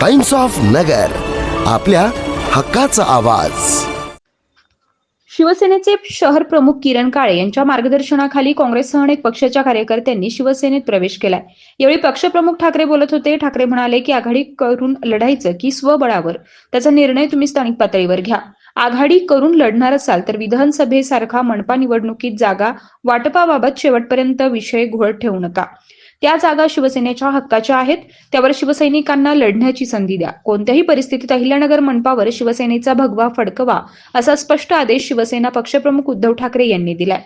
Times of Nagar आपल्या हक्काचा आवाज. शिवसेनेचे शहर प्रमुख किरण काळे यांच्या मार्गदर्शनाखाली काँग्रेससह अनेक पक्षाच्या कार्यकर्त्यांनी शिवसेनेत प्रवेश केलाय. यावेळी पक्षप्रमुख ठाकरे बोलत होते. ठाकरे म्हणाले की आघाडी करून लढायचं की स्वबळावर? त्याचा निर्णय तुम्ही स्थानिक पातळीवर घ्या. आघाडी करून लढणार असाल तर विधानसभेसारखा मनपा निवडणुकीत जागा वाटपाबाबत शेवटपर्यंत विषय घोळ ठेवू नका. त्या जागा शिवसेनेच्या हक्काच्या आहेत. त्यावर शिवसैनिकांना लढण्याची संधी द्या. कोणत्याही परिस्थितीत अहिल्यानगर मनपावर शिवसेनेचा भगवा फडकवा असा स्पष्ट आदेश शिवसेना पक्षप्रमुख उद्धव ठाकरे यांनी दिलाय.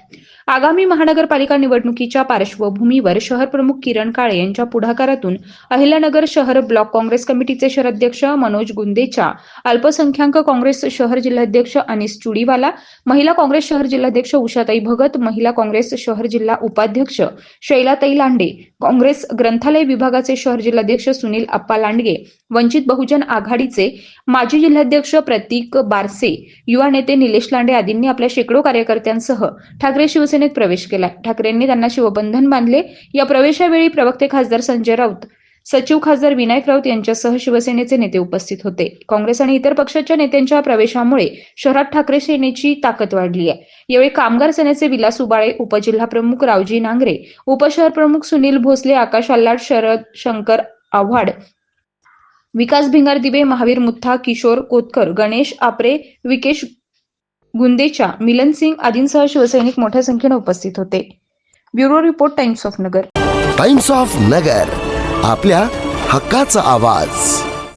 आगामी महानगरपालिका निवडणुकीच्या पार्श्वभूमीवर शहर प्रमुख किरण काळे यांच्या पुढाकारातून अहिल्यानगर शहर ब्लॉक काँग्रेस कमिटीचे शहराध्यक्ष मनोज गुंदेच्या अल्पसंख्याक काँग्रेस शहर जिल्हाध्यक्ष अनिस चुडीवाला महिला काँग्रेस शहर जिल्हाध्यक्ष उषाताई भगत महिला काँग्रेस शहर जिल्हा उपाध्यक्ष शैलाताई लांडे काँग्रेस ग्रंथालय विभागाचे शहर जिल्हाध्यक्ष सुनील अप्पा लांडगे वंचित बहुजन आघाडीचे माजी जिल्हाध्यक्ष प्रतीक बारसे युवा नेते निलेश लांडे आदींनी आपल्या शेकडो कार्यकर्त्यांसह ठाकरे शिवसेना शिवसेनेत प्रवेश केला. ठाकरेंनी त्यांना शिवबंधन बांधले. या प्रवेशावेळी प्रवक्ते खासदार संजय राऊत सचिव खासदार विनायक राऊत यांच्यासह शिवसेनेचे नेते उपस्थित होते. काँग्रेस आणि इतर पक्षाच्या नेत्यांच्या प्रवेशामुळे शहरात ठाकरे सेनेची ताकद वाढली आहे. यावेळी कामगार सेनेचे विलास उबाळे उपजिल्हा प्रमुख रावजी नांगरे उपशहर प्रमुख सुनील भोसले आकाश आल्लाड शरद शंकर आव्हाड विकास भिंगार दिबे महावीर मुथा किशोर कोतकर गणेश आपरे विकेश गुंदेच्या मिलन सिंग आदींसह शिवसैनिक मोठ्या संख्येने उपस्थित होते. Bureau report Times of Nagar. Times of Nagar आपल्या हक्काचा आवाज.